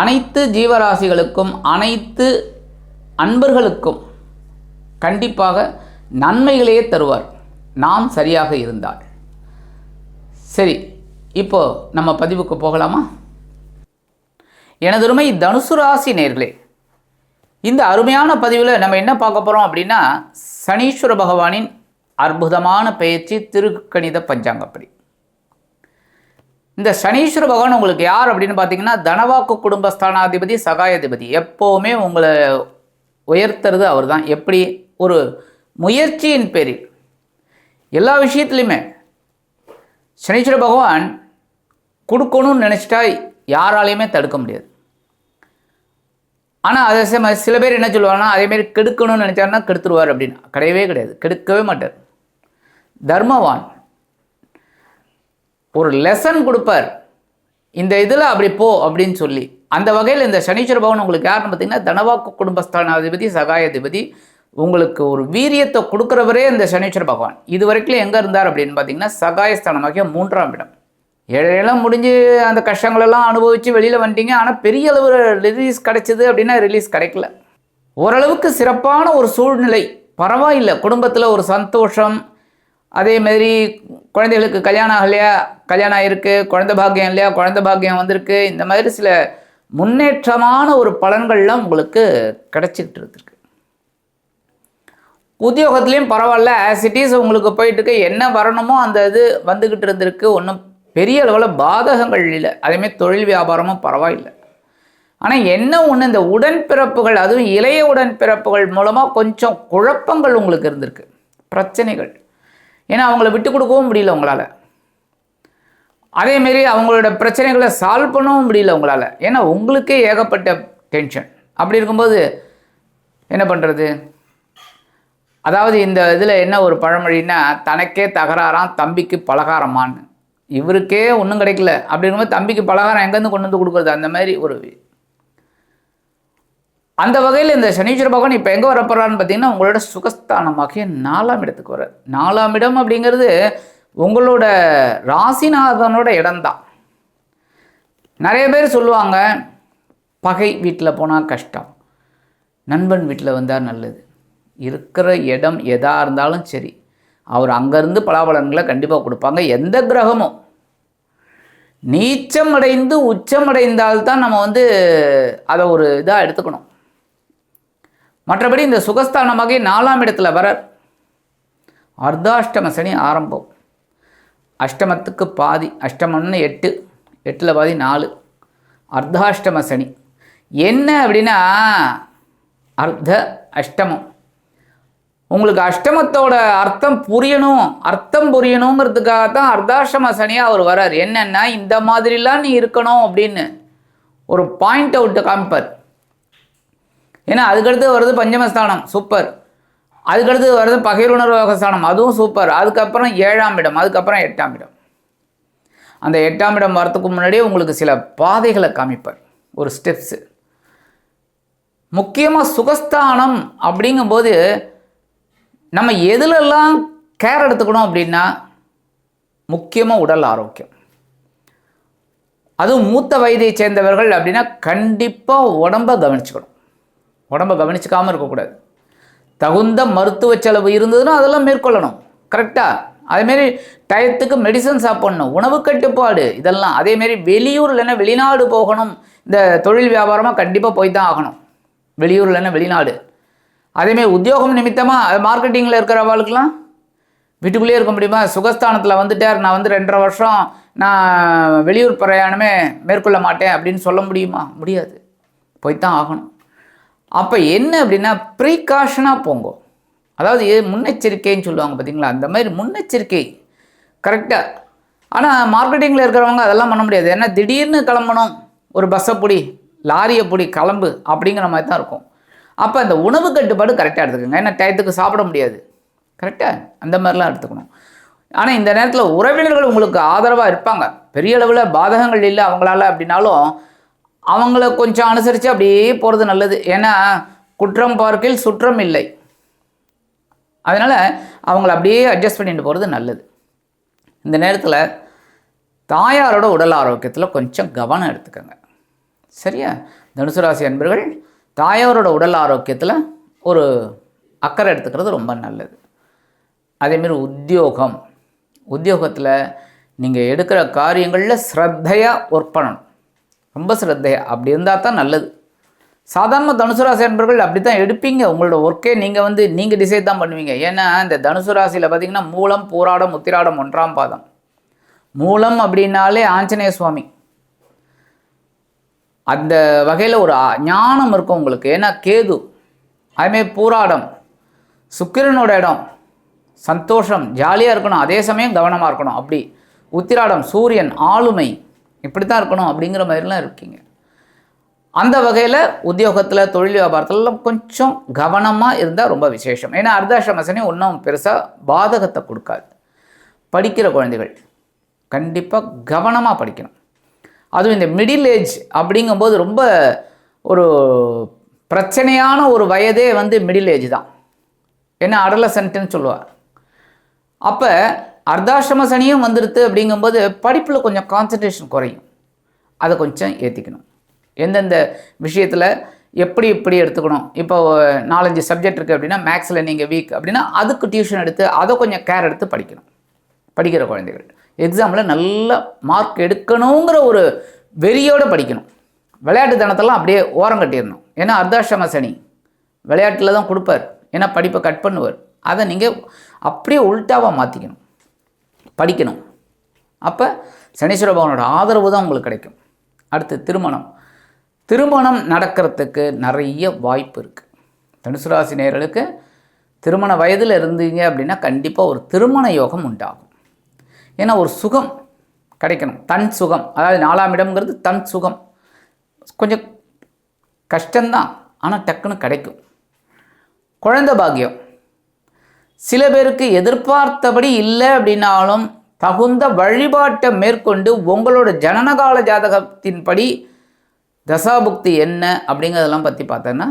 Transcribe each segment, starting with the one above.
அனைத்து ஜீவராசிகளுக்கும் அனைத்து அன்பர்களுக்கும் கண்டிப்பாக நன்மைகளையே தருவார். நாம் சரியாக இருந்தால். சரி இப்போ நம்ம பதிவுக்கு போகலாமா? எனதுருமை தனுசு ராசி நேர்களே இந்த அருமையான பதிவில் நம்ம என்ன பார்க்க போகிறோம் அப்படின்னா சனீஸ்வர பகவானின் அற்புதமான பயிற்சி திருக்கணித பஞ்சாங்கப்படி. இந்த சனீஸ்வர பகவான் உங்களுக்கு யார் அப்படின்னு பார்த்தீங்கன்னா தனவாக்கு குடும்பஸ்தானாதிபதி சகாயாதிபதி. எப்போவுமே உங்களை உயர்த்துறது அவர் தான் எப்படி? ஒரு முயற்சியின் பேரில். எல்லா விஷயத்துலையுமே சனீஸ்வர பகவான் கொடுக்கணும்னு நினச்சிட்டா யாராலையுமே தடுக்க முடியாது. ஆனால் அதே சமயம் சில பேர் என்ன சொல்லுவாங்கன்னா அதேமாரி கெடுக்கணும்னு நினச்சாருன்னா கெடுத்துருவார் அப்படின்னு. கிடையவே கிடையாது. கெடுக்கவே மாட்டார். தர்மவான். ஒரு லெசன் கொடுப்பார். இந்த இதில் அப்படி போ அப்படின்னு சொல்லி. அந்த வகையில் இந்த சனீஸ்வர பவன் உங்களுக்கு யாருன்னு பார்த்தீங்கன்னா தனவாக்கு குடும்பஸ்தானாதிபதி சகாயாதிபதி உங்களுக்கு ஒரு வீரியத்தை கொடுக்குறவரே இந்த சனீஸ்வர பகவான். இது வரைக்கும் எங்கே இருந்தார் அப்படின்னு பார்த்தீங்கன்னா சகாயஸ்தானமாகிய மூன்றாம் இடம். ஏழையெல்லாம் முடிஞ்சு அந்த கஷ்டங்களெல்லாம் அனுபவித்து வெளியில் வந்துட்டீங்க. ஆனால் பெரிய அளவு ரிலீஸ் கிடைச்சிது அப்படின்னா ரிலீஸ் கிடைக்கல. ஓரளவுக்கு சிறப்பான ஒரு சூழ்நிலை. பரவாயில்லை. குடும்பத்தில் ஒரு சந்தோஷம் அதே மாதிரி குழந்தைகளுக்கு கல்யாணம் ஆகலையா? கல்யாணம் ஆகிருக்கு குழந்தை பாக்கியம் இல்லையா? குழந்தை பாக்கியம் வந்திருக்கு. இந்த மாதிரி சில முன்னேற்றமான ஒரு பலன்கள்லாம் உங்களுக்கு கிடச்சிக்கிட்டு இருந்திருக்கு. உத்தியோகத்துலேயும் பரவாயில்ல. ஆஸ் இட் இஸ் உங்களுக்கு போயிட்டுருக்கு. என்ன வரணுமோ அந்த இது வந்துக்கிட்டு இருந்திருக்கு. ஒன்றும் பெரிய அளவில் பாதகங்கள் இல்லை. அதேமாதிரி தொழில் வியாபாரமும் பரவாயில்லை. ஆனால் என்ன ஒன்று இந்த உடன்பிறப்புகள் அதுவும் இளைய உடன்பிறப்புகள் மூலமாக கொஞ்சம் குழப்பங்கள் உங்களுக்கு இருந்திருக்கு. பிரச்சனைகள். ஏன்னா அவங்கள விட்டு கொடுக்கவும் முடியல உங்களால். அதேமாரி அவங்களோட பிரச்சனைகளை சால்வ் பண்ணவும் முடியல உங்களால். ஏன்னா உங்களுக்கே ஏகப்பட்ட டென்ஷன் அப்படி இருக்கும்போது என்ன பண்ணுறது அதாவது இந்த இதில் என்ன ஒரு பழமொழின்னா தனக்கே தகராறாம் தம்பிக்கு பலகாரமான்னு. இவருக்கே ஒன்றும் கிடைக்கல. அப்படி இருக்கும்போது தம்பிக்கு பலகாரம் எங்கேருந்து கொண்டு வந்து கொடுக்குறது? அந்த மாதிரி ஒரு அந்த வகையில் இந்த சனீஸ்வர பகவான் இப்போ எங்கே வரப்போறான்னு பார்த்தீங்கன்னா உங்களோட சுகஸ்தானமாகிய நாலாம் இடத்துக்கு வர நாலாம் இடம் அப்படிங்கிறது உங்களோட ராசிநாதனோட இடம்தான். நிறைய பேர் சொல்லுவாங்க பகை வீட்டில் போனால் கஷ்டம் நண்பன் வீட்டில் வந்தால் நல்லது. இருக்கிற இடம் எதாக இருந்தாலும் சரி அவர் அங்கேருந்து பலாபலன்களை கண்டிப்பாக கொடுப்பாங்க. எந்த கிரகமும் நீச்சம் அடைந்து உச்சம் அடைந்தால்தான் நம்ம வந்து அதை ஒரு இதாக எடுத்துக்கணும். மற்றபடி இந்த சுகஸ்தானமாக நாலாம் இடத்துல வர அர்த்தாஷ்டம சனி ஆரம்பம். அஷ்டமத்துக்கு பாதி அஷ்டமம்னு எட்டு எட்டில் பாதி நாலு. அர்த்தாஷ்டம சனி. என்ன அப்படின்னா அர்த்த அஷ்டமம். உங்களுக்கு அஷ்டமத்தோட அர்த்தம் புரியணும் அர்த்தம் புரியணுங்கிறதுக்காக தான் அர்த்தாஷ்டம சனியாக அவர் வரார். என்னென்னா இந்த மாதிரிலாம் நீ இருக்கணும் அப்படின்னு ஒரு பாயிண்ட் அவுட்டு காமிப்பார். ஏன்னா அதுக்கடுத்து வருது பஞ்சமஸ்தானம். சூப்பர். அதுக்கடுத்து வருது பகையுணர்வு ஸ்தானம். அதுவும் சூப்பர். அதுக்கப்புறம் ஏழாம் இடம். அதுக்கப்புறம் எட்டாம் இடம். அந்த எட்டாம் இடம் வரத்துக்கு முன்னாடியே உங்களுக்கு சில பாதைகளை காமிப்பார். ஒரு ஸ்டெப்ஸு முக்கியமாக சுகஸ்தானம் அப்படிங்கும்போது நம்ம எதுலெல்லாம் கேர் எடுத்துக்கணும் அப்படின்னா முக்கியமாக உடல் ஆரோக்கியம். அதுவும் மூத்த வயதை சேர்ந்தவர்கள் அப்படின்னா கண்டிப்பாக உடம்பை கவனிச்சுக்கணும். உடம்பை கவனிச்சிக்காமல் இருக்கக்கூடாது. தகுந்த மருத்துவ செலவு இருந்ததுன்னா அதெல்லாம் மேற்கொள்ளணும். கரெக்டாக அதேமாரி டயத்துக்கு மெடிசன் சாப்பிடணும். உணவு கட்டுப்பாடு இதெல்லாம். அதேமாரி வெளியூர் இல்லைன்னா வெளிநாடு போகணும். இந்த தொழில் வியாபாரமாக கண்டிப்பாக போய் தான் ஆகணும். வெளியூர் இல்லைன்னா வெளிநாடு. அதேமாரி உத்தியோகம் நிமித்தமாக மார்க்கெட்டிங்கில் இருக்கிறவங்களுக்குலாம் வீட்டுக்குள்ளேயே இருக்க முடியுமா? சுகஸ்தானத்தில் வந்துட்டார். நான் வந்து ரெண்டரை வருஷம் நான் வெளியூர் பிரயாணமே மேற்கொள்ள மாட்டேன் அப்படின்னு சொல்ல முடியுமா? முடியாது. போய்த்தான் ஆகணும். அப்போ என்ன அப்படின்னா ப்ரீகாஷனாக போங்கோ. அதாவது முன்னெச்சரிக்கைன்னு சொல்லுவாங்க பார்த்தீங்களா அந்த மாதிரி முன்னெச்சரிக்கை. கரெக்டாக ஆனால் மார்க்கெட்டிங்கில் இருக்கிறவங்க அதெல்லாம் பண்ண முடியாது. ஏன்னா திடீர்னு கிளம்பணும். ஒரு பஸ்ஸை பிடி லாரியை பிடி கிளம்பு அப்படிங்கிற மாதிரி தான் இருக்கும். அப்போ அந்த உணவு கட்டுப்பாடு கரெக்டாக எடுத்துக்கோங்க. ஏன்னா டயத்துக்கு சாப்பிட முடியாது. கரெக்டாக அந்த மாதிரிலாம் எடுத்துக்கணும். ஆனால் இந்த நேரத்தில் உறவினர்கள் உங்களுக்கு ஆதரவாக இருப்பாங்க. பெரிய அளவில் பாதகங்கள் இல்லை அவங்களால அப்படின்னாலும் அவங்கள கொஞ்சம் அனுசரித்து அப்படியே போகிறது நல்லது. ஏன்னா குற்றம் பார்க்கில் சுற்றம் இல்லை. அதனால் அவங்கள அப்படியே அட்ஜஸ்ட் பண்ணிட்டு போகிறது நல்லது. இந்த நேரத்தில் தாயாரோட உடல் ஆரோக்கியத்தில் கொஞ்சம் கவனம் எடுத்துக்கோங்க. சரியா? தனுசு ராசி அன்பர்கள் தாயாரோட உடல் ஆரோக்கியத்தில் ஒரு அக்கறை எடுத்துக்கிறது ரொம்ப நல்லது. அதேமாரி உத்தியோகம். உத்தியோகத்தில் நீங்கள் எடுக்கிற காரியங்களில் ஸ்ரத்தையாக ஒர்க் பண்ணணும். ரொம்ப ஸ்ரத்தையாக அப்படி இருந்தால் தான் நல்லது. சாதாரண தனுசு ராசி அன்பர்கள் அப்படி தான் எடுப்பீங்க. உங்களோட ஒர்க்கே நீங்கள் வந்து நீங்கள் டிசைட் தான் பண்ணுவீங்க. ஏன்னா இந்த தனுசு ராசியில் பார்த்தீங்கன்னா மூலம் பூராடம் முத்திராடம் ஒன்றாம் பாதம். மூலம் அப்படின்னாலே ஆஞ்சநேய சுவாமி. அந்த வகையில் ஒரு ஞானம் இருக்கும் உங்களுக்கு. ஏன்னா கேது. அதுமாரி பூராடம். சுக்கிரனோட இடம். சந்தோஷம். ஜாலியாக இருக்கணும். அதே சமயம் கவனமாக இருக்கணும். அப்படி. உத்திராடம் சூரியன் ஆளுமை. இப்படி தான் இருக்கணும் அப்படிங்கிற மாதிரிலாம் இருக்கீங்க. அந்த வகையில் உத்தியோகத்தில் தொழில் வியாபாரத்துலலாம் கொஞ்சம் கவனமாக இருந்தால் ரொம்ப விசேஷம். ஏன்னா அர்த்தாஷ்டம சனி ஒன்றும் பெருசாக பாதகத்தை கொடுக்காது. படிக்கிற குழந்தைகள் கண்டிப்பாக கவனமாக படிக்கணும். அதுவும் இந்த மிடில் ஏஜ் அப்படிங்கும்போது ரொம்ப ஒரு பிரச்சனையான ஒரு வயதே வந்து மிடில் ஏஜ் தான். ஏன்னா அடலசன்ட்டுன்னு சொல்லுவார் அப்போ அர்த்தாஷ்டம சனியும் வந்துடுது அப்படிங்கும்போது படிப்பில் கொஞ்சம் கான்சன்ட்ரேஷன் குறையும். அதை கொஞ்சம் ஏற்றிக்கணும் எந்தெந்த விஷயத்தில் எப்படி இப்படி எடுத்துக்கணும்? இப்போ நாலஞ்சு சப்ஜெக்ட் இருக்குது அப்படின்னா மேக்ஸில் நீங்கள் வீக் அப்படின்னா அதுக்கு டியூஷன் எடுத்து அதை கொஞ்சம் கேர் எடுத்து படிக்கணும். படிக்கிற குழந்தைகள். எக்ஸாமில் நல்ல மார்க் எடுக்கணுங்கிற ஒரு வெறியோடு படிக்கணும். விளையாட்டு தனத்தெல்லாம் அப்படியே ஓரம் கட்டிடணும். ஏன்னா அர்த்தாஷ்டம சனி விளையாட்டில் தான் கொடுப்பார். ஏன்னா படிப்பை கட் பண்ணுவார். அதை நீங்கள் அப்படியே உள்டாவாக மாற்றிக்கணும் படிக்கணும். அப்போ சனீஸ்வர பகவானோட ஆதரவு தான் உங்களுக்கு கிடைக்கும். அடுத்து திருமணம். திருமணம் நடக்கிறதுக்கு நிறைய வாய்ப்பு இருக்குது தனுசு ராசி நேர்களுக்கு திருமண வயதில் இருந்தீங்க அப்படின்னா கண்டிப்பாக ஒரு திருமண யோகம் உண்டாகும். ஏன்னா ஒரு சுகம் கிடைக்கணும். தன் சுகம். அதாவது நாலாம் இடம்ங்கிறது தன் சுகம். கொஞ்சம் கஷ்டம்தான். ஆனால் டக்குன்னு கிடைக்கும். குழந்தை பாக்கியம். சில பேருக்கு எதிர்பார்த்தபடி இல்லை அப்படின்னாலும் தகுந்த வழிபாட்டை மேற்கொண்டு உங்களோட ஜனனகால ஜாதகத்தின்படி தசாபுக்தி என்ன அப்படிங்கிறதெல்லாம் பற்றி பார்த்தோன்னா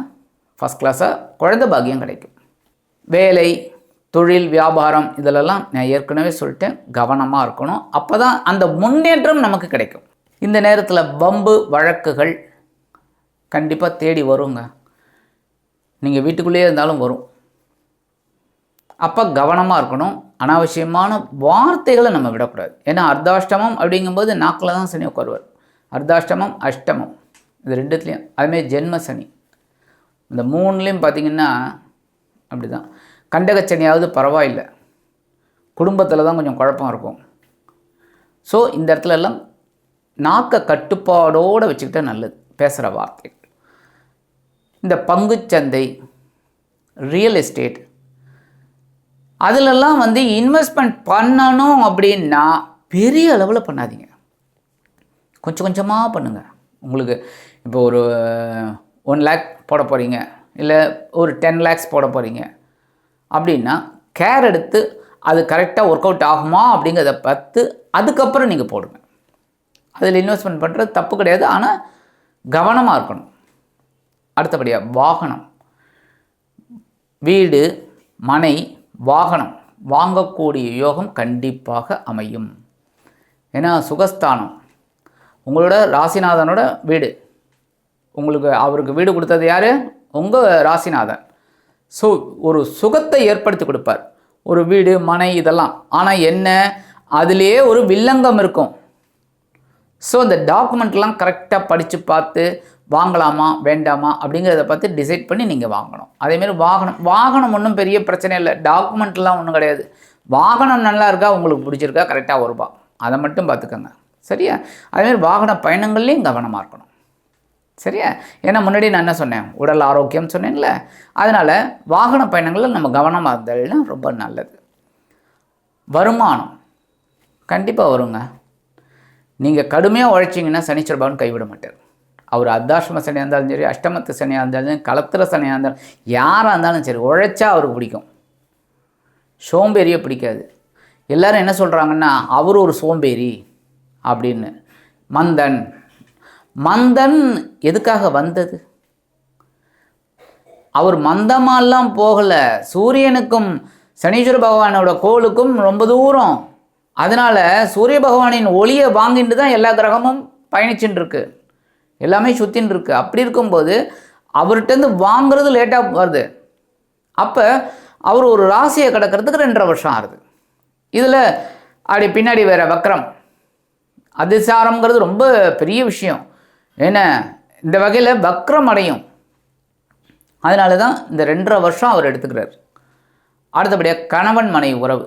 ஃபஸ்ட் கிளாஸாக குழந்தை பாக்கியம் கிடைக்கும். வேலை தொழில் வியாபாரம் இதிலெல்லாம் நான் ஏற்கனவே சொல்லிட்டேன். கவனமாக இருக்கணும். அப்போ தான் அந்த முன்னேற்றம் நமக்கு கிடைக்கும். இந்த நேரத்தில் வம்பு வழக்குகள் கண்டிப்பாக தேடி வருங்க. நீங்கள் வீட்டுக்குள்ளேயே இருந்தாலும் வரும். அப்போ கவனமாக இருக்கணும். அனாவசியமான வார்த்தைகளை நம்ம விடக்கூடாது. ஏன்னா அர்த்தாஷ்டமம் அப்படிங்கும்போது நாக்கில் தான் சனி உட்காருவார். அர்த்தாஷ்டமம் அஷ்டமம். இது ரெண்டுத்துலேயும். அதுமாரி ஜென்ம சனி. இந்த மூணுலேயும் பார்த்திங்கன்னா அப்படி தான் கண்டகச்சனியாவது பரவாயில்லை. குடும்பத்தில் தான் கொஞ்சம் குழப்பம் இருக்கும். ஸோ இந்த இடத்துல எல்லாம் நாக்கை கட்டுப்பாடோடு வச்சுக்கிட்டால் நல்லது. பேசுகிற வார்த்தை இந்த பங்குச்சந்தை ரியல் எஸ்டேட் அதிலெல்லாம் வந்து இன்வெஸ்ட்மெண்ட் பண்ணணும் அப்படின்னா பெரிய அளவில் பண்ணாதீங்க. கொஞ்சம் கொஞ்சமாக பண்ணுங்கள் உங்களுக்கு இப்போ ஒரு ஒன் லேக் போட போகிறீங்க இல்லை ஒரு டென் லேக்ஸ் போட போகிறீங்க அப்படின்னா கேர் எடுத்து அது கரெக்டாக ஒர்க் அவுட் ஆகுமா அப்படிங்கிறத பார்த்து அதுக்கப்புறம் நீங்கள் போடுங்க. அதில் இன்வெஸ்ட்மெண்ட் பண்ணுறது தப்பு கிடையாது. ஆனால் கவனமாக இருக்கணும். அடுத்தபடியாக வாகனம். வீடு மனை வாகனம் வாங்கக்கூடிய யோகம் கண்டிப்பாக அமையும். ஏன்னா சுகஸ்தானம். உங்களோட ராசிநாதனோட வீடு. உங்களுக்கு அவருக்கு வீடு கொடுத்தது யார்? உங்கள் ராசிநாதன். ஸோ ஒரு சுகத்தை ஏற்படுத்தி கொடுப்பார். ஒரு வீடு மனை இதெல்லாம். ஆனால் என்ன? அதிலேயே ஒரு வில்லங்கம் இருக்கும். ஸோ அந்த டாக்குமெண்ட்லாம் கரெக்டாக படித்து பார்த்து வாங்கலாமா வேண்டாமா அப்படிங்கிறத பார்த்து டிசைட் பண்ணி நீங்கள் வாங்கணும். அதேமாரி வாகனம் வாகனம் ஒன்றும் பெரிய பிரச்சனை இல்லை. டாக்குமெண்ட்லாம் ஒன்றும் கிடையாது. வாகனம் நல்லா இருக்கா உங்களுக்கு பிடிச்சிருக்கா கரெக்டாக வருபா அதை மட்டும் பார்த்துக்கோங்க. சரியா? அதேமாரி வாகன பயணங்கள்லேயும் கவனமாக இருக்கணும். சரியா? ஏன்னா முன்னாடி நான் என்ன சொன்னேன்? உடல் ஆரோக்கியம் சொன்னேன்ல. அதனால் வாகன பயணங்களில் நம்ம கவனமாக இருந்ததுன்னா ரொம்ப நல்லது. வருமானம் கண்டிப்பாக வருங்க. நீங்கள் கடுமையாக உழைச்சிங்கன்னா சனீஸ்வர கைவிட மாட்டார். அவர் அர்த்தாஷ்ம சனியாக இருந்தாலும் சரி அஷ்டமத்து சனியாக இருந்தாலும் சரி களத்திர சனியாக இருந்தாலும் யாராக இருந்தாலும் சரி உழைச்சா அவருக்கு பிடிக்கும். சோம்பேறியை பிடிக்காது. எல்லோரும் என்ன சொல்கிறாங்கன்னா அவர் ஒரு சோம்பேறி அப்படின்னு. மந்தன். மந்தன் எதுக்காக வந்தது? அவர் மந்தமாலாம் போகலை. சூரியனுக்கும் சனீஸ்வர பகவானோட கோளுக்கும் ரொம்ப தூரம். அதனால் சூரிய பகவானின் ஒளியை வாங்கிட்டு தான் எல்லா கிரகமும் பயணிச்சுட்டு எல்லாமே சுற்றின்னு இருக்குது அப்படி இருக்கும்போது அவர்கிட்டருந்து வாங்குறது லேட்டாக வருது. அப்போ அவர் ஒரு ராசியை கிடக்கிறதுக்கு ரெண்டரை வருஷம் ஆகுது. இதில் அப்படி பின்னாடி வேறு வக்கரம் அதிசாரம்ங்கிறது ரொம்ப பெரிய விஷயம். ஏன்னா இந்த வகையில் வக்ரம் அடையும். அதனால தான் இந்த ரெண்டரை வருஷம் அவர் எடுத்துக்கிறார். அடுத்தபடியாக கணவன் மனைவி உறவு.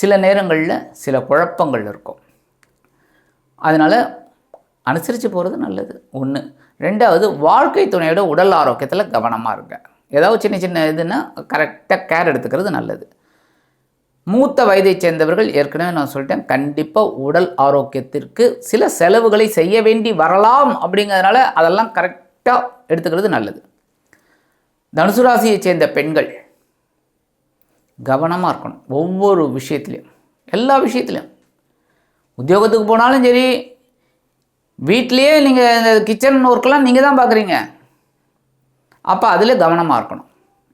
சில நேரங்களில் சில குழப்பங்கள் இருக்கும். அதனால் அனுசரித்து போகிறது நல்லது. ஒன்று ரெண்டாவது வாழ்க்கை துணையோட உடல் ஆரோக்கியத்தில் கவனமாக இருங்க. ஏதாவது சின்ன சின்ன இதுன்னா கரெக்டாக கேர் எடுத்துக்கிறது நல்லது. மூத்த வயதைச் சேர்ந்தவர்கள் ஏற்கனவே நான் சொல்லிட்டேன் கண்டிப்பாக உடல் ஆரோக்கியத்திற்கு சில செலவுகளை செய்ய வேண்டி வரலாம் அப்படிங்கிறதுனால அதெல்லாம் கரெக்டாக எடுத்துக்கிறது நல்லது. தனுசு ராசியை சேர்ந்த பெண்கள் கவனமாக இருக்கணும். ஒவ்வொரு விஷயத்துலையும். எல்லா விஷயத்துலையும். உத்தியோகத்துக்கு போனாலும் சரி வீட்லேயே நீங்கள் இந்த கிச்சன் ஒர்க்கெலாம் நீங்கள் தான் பார்க்குறீங்க அப்போ அதில் கவனமாக இருக்கணும்.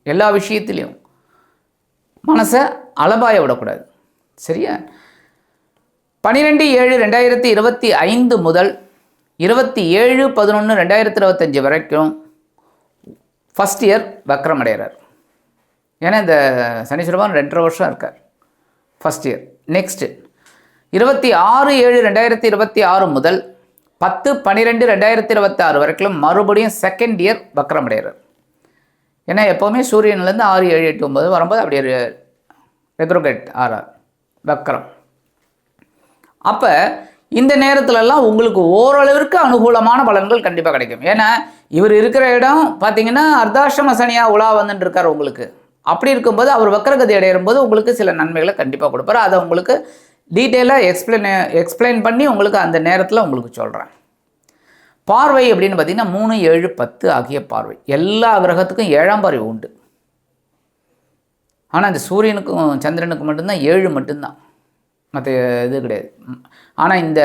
எல்லா விஷயத்துலேயும். மனசை அலபாய விடக்கூடாது. சரியா? பன்னிரெண்டு ஏழு ரெண்டாயிரத்தி இருபத்தி ஐந்து முதல் இருபத்தி ஏழு பதினொன்று ரெண்டாயிரத்தி இருபத்தஞ்சி வரைக்கும் ஃபஸ்ட் இயர் வக்ரம் அடைகிறார் ஏன்னா இந்த சனீஸ்வரபான் ரெண்டரை வருஷம் இருக்கார். ஃபஸ்ட் இயர் நெக்ஸ்ட்டு இருபத்தி ஆறு ஏழு ரெண்டாயிரத்தி இருபத்தி ஆறு முதல் பத்து பன்னிரெண்டு ரெண்டாயிரத்தி இருபத்தாறு வரைக்கும் மறுபடியும் செகண்ட் இயர் வக்ரம் அடைகிறார் ஏன்னா எப்போவுமே சூரியன்லேருந்து ஆறு ஏழு எட்டு ஒம்பது வரும்போது அப்படியே ரெக்ரோகேட் ஆறார். வக்ரம் அப்போ இந்த நேரத்துலலாம் உங்களுக்கு ஓரளவிற்கு அனுகூலமான பலன்கள் கண்டிப்பாக கிடைக்கும். ஏன்னா இவர் இருக்கிற இடம் பார்த்தீங்கன்னா அர்த்தாசிரம சனியாக உலா வந்துட்டு இருக்கார் உங்களுக்கு. அப்படி இருக்கும்போது அவர் வக்கரகதி அடையும் போது உங்களுக்கு சில நன்மைகளை கண்டிப்பாக கொடுப்பார். அதை உங்களுக்கு டீட்டெயிலாக எக்ஸ்பிளைன் எக்ஸ்பிளைன் பண்ணி உங்களுக்கு அந்த நேரத்தில் உங்களுக்கு சொல்கிறேன் பார்வை அப்படின்னு பார்த்தீங்கன்னா மூணு ஏழு பத்து ஆகிய பார்வை. எல்லா கிரகத்துக்கும் ஏழாம் பார்வை உண்டு. ஆனால் இந்த சூரியனுக்கும் சந்திரனுக்கும் மட்டும்தான் ஏழு மட்டும்தான். மற்ற இது கிடையாது. ஆனால் இந்த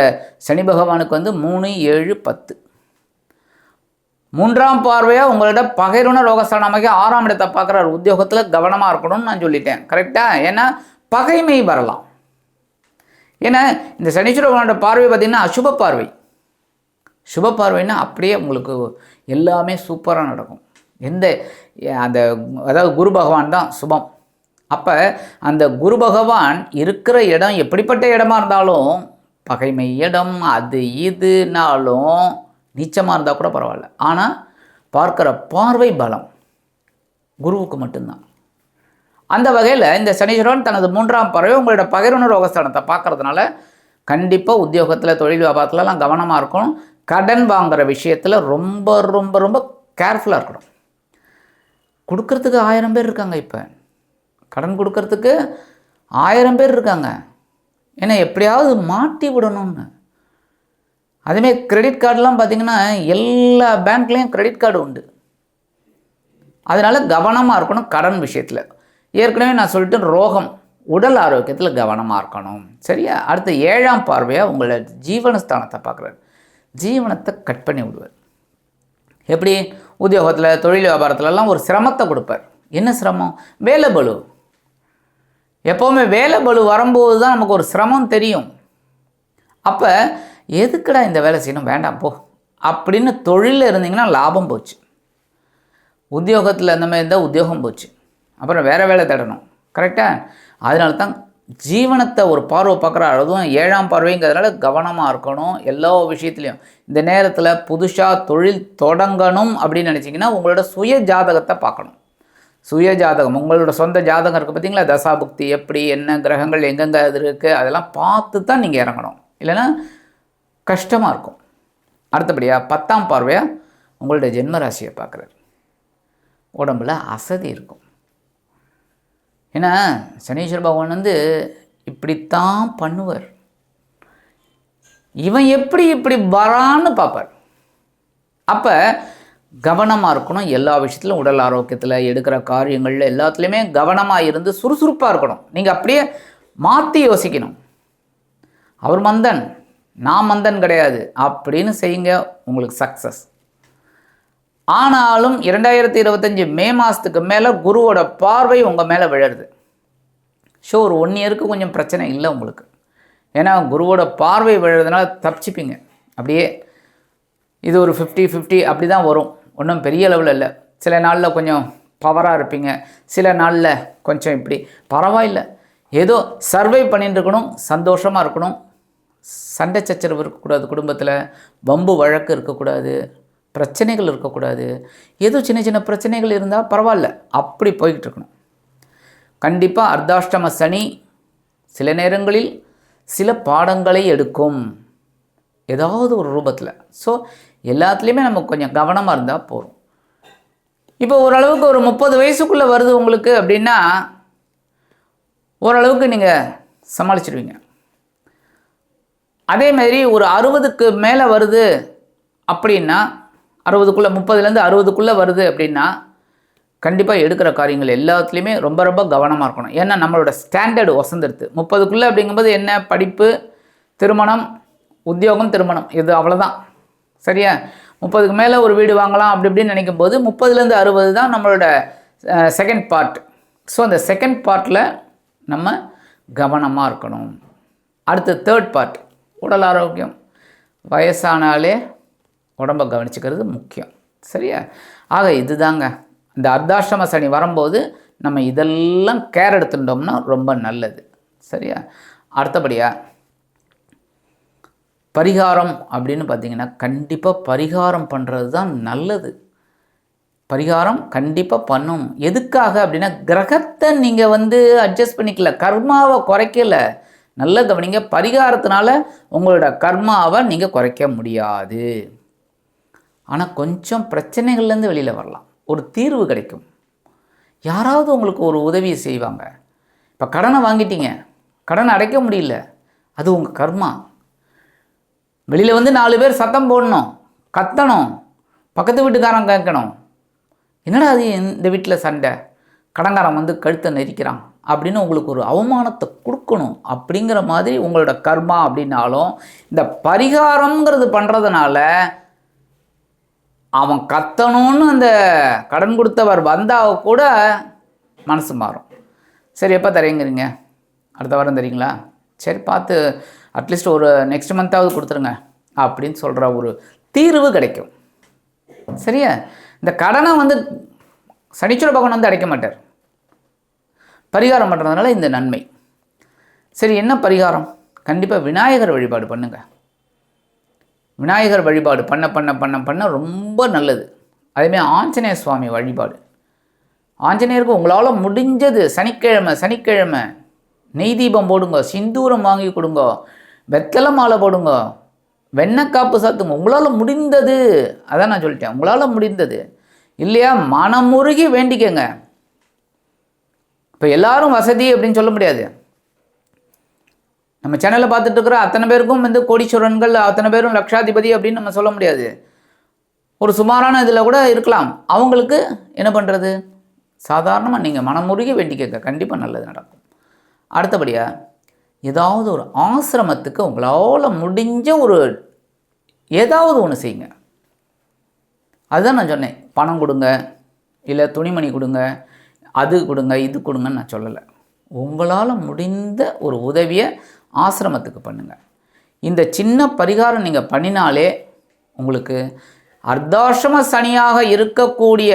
சனி பகவானுக்கு வந்து மூணு ஏழு பத்து. மூன்றாம் பார்வையாக உங்களோட பகைருண ரோகஸ்தானமாக ஆறாம் இடத்தை பார்க்குறாரு. உத்தியோகத்தில் கவனமாக இருக்கணும்னு நான் சொல்லிட்டேன். கரெக்டாக ஏன்னா பகைமை வரலாம். ஏன்னா இந்த சனீஸ்வர பகவானோட பார்வை பார்த்திங்கன்னா அசுப பார்வை. சுப பார்வைன்னா அப்படியே உங்களுக்கு எல்லாமே சூப்பராக நடக்கும். எந்த அந்த அதாவது குரு பகவான் தான் சுபம். அப்போ அந்த குரு பகவான் இருக்கிற இடம் எப்படிப்பட்ட இடமா இருந்தாலும் பகைமை இடம் அது இதுனாலும் நீச்சமாக இருந்தால் கூட பரவாயில்ல. ஆனால் பார்க்குற பார்வை பலம் குருவுக்கு மட்டும்தான். அந்த வகையில் இந்த சனீஸ்வரன் தனது மூன்றாம் பறவை உங்களோட பகிர்வுணர் ரோகஸ்தானத்தை பார்க்கறதுனால கண்டிப்பாக உத்தியோகத்தில் தொழில் வியாபாரத்துலலாம் கவனமாக இருக்கணும். கடன் வாங்குகிற விஷயத்தில் ரொம்ப ரொம்ப ரொம்ப கேர்ஃபுல்லாக இருக்கணும். கொடுக்கறதுக்கு ஆயிரம் பேர் இருக்காங்க இப்போ. கடன் கொடுக்கறதுக்கு ஆயிரம் பேர் இருக்காங்க. ஏன்னா எப்படியாவது மாட்டி விடணும்னு. அதேமாதிரி கிரெடிட் கார்டெலாம் பார்த்திங்கன்னா எல்லா பேங்க்லேயும் கிரெடிட் கார்டு உண்டு. அதனால் கவனமாக இருக்கணும் கடன் விஷயத்தில். ஏற்கனவே நான் சொல்லிட்டு ரோகம். உடல் ஆரோக்கியத்தில் கவனமாக இருக்கணும். சரியா? அடுத்த ஏழாம் பார்வையாக உங்களோட ஜீவனஸ்தானத்தை பார்க்குறாரு. ஜீவனத்தை கட் பண்ணி விடுவார். எப்படி? உத்தியோகத்தில் தொழில் வியாபாரத்துலலாம் ஒரு சிரமத்தை கொடுப்பார். என்ன சிரமம்? வேலை பலு எப்போவுமே வேலை பலு வரும்போது தான் நமக்கு ஒரு சிரமம் தெரியும். அப்போ எதுக்குடா இந்த வேலை செய்யணும்? வேண்டாம் போ. அப்படின்னு தொழிலில் இருந்தீங்கன்னா லாபம் போச்சு. உத்தியோகத்தில் இந்த மாதிரி இருந்தால் உத்தியோகம் போச்சு. அப்புறம் வேறு வேலை தேடணும். கரெக்டாக அதனால தான் ஜீவனத்தை ஒரு பார்வை பார்க்குற அதுவும் ஏழாம் பார்வைங்கிறதுனால கவனமாக இருக்கணும். எல்லா விஷயத்துலையும். இந்த நேரத்தில் புதுசாக தொழில் தொடங்கணும் அப்படின்னு நினச்சிங்கன்னா உங்களோட சுய ஜாதகத்தை பார்க்கணும். சுய ஜாதகம். உங்களோட சொந்த ஜாதகம் இருக்குது பார்த்தீங்களா தசாபுக்தி எப்படி என்ன கிரகங்கள் எங்கெங்கே அது இருக்குது அதெல்லாம் பார்த்து தான் நீங்கள் இறங்கணும். இல்லைன்னா கஷ்டமாக இருக்கும். அடுத்தபடியாக பத்தாம் பார்வையாக உங்களுடைய ஜென்ம ராசியை பார்க்குறாரு. உடம்புல அசதி இருக்கும். ஏன்னா சனீஸ்வர பகவான் வந்து இப்படித்தான் பண்ணுவார். இவன் எப்படி இப்படி வரான்னு பார்ப்பார். அப்போ கவனமாக இருக்கணும். எல்லா விஷயத்திலும் உடல் ஆரோக்கியத்தில் எடுக்கிற காரியங்களில் எல்லாத்துலேயுமே கவனமாக இருந்து சுறுசுறுப்பாக இருக்கணும். நீங்கள் அப்படியே மாற்றி யோசிக்கணும். அவர் மந்தன் நான் மந்தன் கிடையாது. அப்படின்னு செய்யுங்க உங்களுக்கு சக்ஸஸ் ஆனாலும் இரண்டாயிரத்தி இருபத்தஞ்சி மே மாதத்துக்கு மேலே குருவோட பார்வை உங்கள் மேலே விழருது. ஷோ ஒரு ஒன் இயருக்கு கொஞ்சம் பிரச்சனை இல்லை உங்களுக்கு. ஏன்னா குருவோட பார்வை விழுறதுனால தப்பிச்சுப்பீங்க. அப்படியே இது ஒரு ஃபிஃப்டி ஃபிஃப்டி அப்படி தான் வரும். ஒன்றும் பெரிய லெவலில் இல்லை. சில நாளில் கொஞ்சம் பவராக இருப்பீங்க. சில நாளில் கொஞ்சம் இப்படி பரவாயில்ல. ஏதோ சர்வை பண்ணிட்டு இருக்கணும் சந்தோஷமாக இருக்கணும். சண்டை சச்சரவு இருக்கக்கூடாது குடும்பத்தில். வம்பு வழக்கு இருக்கக்கூடாது. பிரச்சனைகள் இருக்கக்கூடாது. ஏதோ சின்ன சின்ன பிரச்சனைகள் இருந்தால் பரவாயில்ல. அப்படி போய்கிட்டு இருக்கணும். கண்டிப்பாக அர்த்தாஷ்டம சனி சில நேரங்களில் சில பாடங்களை எடுக்கும். ஏதாவது ஒரு ரூபத்தில். ஸோ எல்லாத்துலேயுமே நம்ம கொஞ்சம் கவனமாக இருந்தால் போதும். இப்போ ஓரளவுக்கு ஒரு முப்பது வயசுக்குள்ளே வருது உங்களுக்கு அப்படின்னா ஓரளவுக்கு நீங்கள் சமாளிச்சிடுவீங்க அதே மாதிரி ஒரு அறுபதுக்கு மேலே வருது அப்படின்னா அறுபதுக்குள்ளே முப்பதுலேருந்து அறுபதுக்குள்ளே வருது அப்படின்னா கண்டிப்பாக எடுக்கிற காரியங்கள் எல்லாத்துலேயுமே ரொம்ப ரொம்ப கவனமாக இருக்கணும். ஏன்னா நம்மளோட ஸ்டாண்டர்டு வசந்துருது முப்பதுக்குள்ளே அப்படிங்கும்போது என்ன? படிப்பு திருமணம் உத்தியோகம் திருமணம். இது அவ்வளோதான் சரியா? முப்பதுக்கு மேலே ஒரு வீடு வாங்கலாம் அப்படி இப்படின்னு நினைக்கும் போது முப்பதுலேருந்து அறுபது தான் நம்மளோட செகண்ட் பார்ட் ஸோ அந்த செகண்ட் பார்ட்டில் நம்ம கவனமாக இருக்கணும். அடுத்து தேர்ட் பார்ட் உடல் ஆரோக்கியம். வயசானாலே உடம்பை கவனிச்சுக்கிறது முக்கியம். சரியா? ஆக இதுதாங்க. இந்த அர்த்தாஷ்டம சனி வரும்போது நம்ம இதெல்லாம் கேர் எடுத்துட்டோம்னா ரொம்ப நல்லது. சரியா? அடுத்தபடியாக பரிகாரம் அப்படின்னு பார்த்தீங்கன்னா கண்டிப்பாக பரிகாரம் பண்ணுறது தான் நல்லது. பரிகாரம் கண்டிப்பாக பண்ணும். எதுக்காக அப்படின்னா கிரகத்தை நீங்கள் வந்து அட்ஜஸ்ட் பண்ணிக்கல கர்மாவை குறைக்கல. நல்ல கவனிங்க பரிகாரத்தினால உங்களோட கர்மாவை நீங்கள் குறைக்க முடியாது. ஆனால் கொஞ்சம் பிரச்சனைகள்லேருந்து வெளியில் வரலாம். ஒரு தீர்வு கிடைக்கும். யாராவது உங்களுக்கு ஒரு உதவியை செய்வாங்க. இப்போ கடனை வாங்கிட்டீங்க. கடனை அடைக்க முடியல. அது உங்கள் கர்மா. வெளியில் வந்து நாலு பேர் சத்தம் போடணும். கத்தணும். பக்கத்து வீட்டுக்காரன் கேட்கணும். என்னடா அது இந்த வீட்டில் சண்டை? கடங்காரன் வந்து கழுத்தை நெரிக்கிறான் அப்படின்னு உங்களுக்கு ஒரு அவமானத்தை கொடுக்கணும். அப்படிங்கிற மாதிரி உங்களோட கர்மா அப்படின்னாலும் இந்த பரிகாரங்கிறது பண்ணுறதுனால அவன் கத்தணும்னு அந்த கடன் கொடுத்தவர் வந்தால் கூட மனசு மாறும். சரி எப்போ தரீங்கிறீங்க? அடுத்த வாரம் தரீங்களா? சரி பார்த்து அட்லீஸ்ட் ஒரு நெக்ஸ்ட் மந்த்தாவது கொடுத்துருங்க அப்படின்னு சொல்கிற ஒரு தீர்வு கிடைக்கும். சரியா? இந்த கடனை வந்து சனிச்சுர பகவான் வந்து அடைக்க மாட்டார். பரிகாரம் பண்ணுறதுனால இந்த நன்மை. சரி என்ன பரிகாரம்? கண்டிப்பாக விநாயகர் வழிபாடு பண்ணுங்கள் விநாயகர் வழிபாடு பண்ண பண்ண பண்ண பண்ண ரொம்ப நல்லது. அதேமாதிரி ஆஞ்சநேய சுவாமி வழிபாடு. ஆஞ்சநேயருக்கு உங்களால் முடிஞ்சது சனிக்கிழமை சனிக்கிழமை நெய் தீபம் போடுங்க சிந்தூரம் வாங்கி கொடுங்க வெத்தலை மாலை போடுங்க வெண்ணக்காப்பு சாத்துங்க. உங்களால் முடிந்தது. அதான் நான் சொல்லிட்டேன். உங்களால் முடிந்தது. இல்லையா? மனமுருகி வேண்டிக்கங்க. இப்போ எல்லாரும் வசதி அப்படின்னு சொல்ல முடியாது. நம்ம சேனலில் பார்த்துட்டு இருக்கிற அத்தனை பேருக்கும் வந்து கோடீஸ்வரன்கள் அத்தனை பேரும் லட்சாதிபதி அப்படின்னு நம்ம சொல்ல முடியாது. ஒரு சுமாரான இதில் கூட இருக்கலாம். அவங்களுக்கு என்ன பண்ணுறது சாதாரணமாக நீங்கள் மனமுருகி கேட்க கண்டிப்பாக நல்லது நடக்கும். அடுத்தபடியாக ஏதாவது ஒரு ஆசிரமத்துக்கு உங்களால் முடிஞ்ச ஒரு ஏதாவது ஒன்று செய்யுங்க. அதுதான் நான் சொன்னேன். பணம் கொடுங்க இல்லை துணிமணி கொடுங்க அது கொடுங்க இது கொடுங்கன்னு நான் சொல்லலை. உங்களால் முடிந்த ஒரு உதவியை ஆசிரமத்துக்கு பண்ணுங்கள் இந்த சின்ன பரிகாரம் நீங்கள் பண்ணினாலே உங்களுக்கு அர்த்தாசிரம சனியாக இருக்கக்கூடிய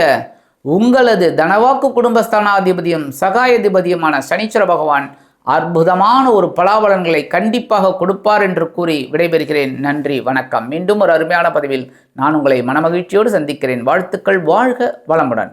உங்களது தனவாக்கு குடும்பஸ்தானாதிபதியும் சகாயதிபதியுமான சனீஸ்வர பகவான் அற்புதமான ஒரு பலாபலன்களை கண்டிப்பாக கொடுப்பார் என்று கூறி விடைபெறுகிறேன். நன்றி வணக்கம். மீண்டும் ஒரு அருமையான பதிவில் நான் உங்களை மனமகிழ்ச்சியோடு சந்திக்கிறேன். வாழ்த்துக்கள் வாழ்க வளமுடன்.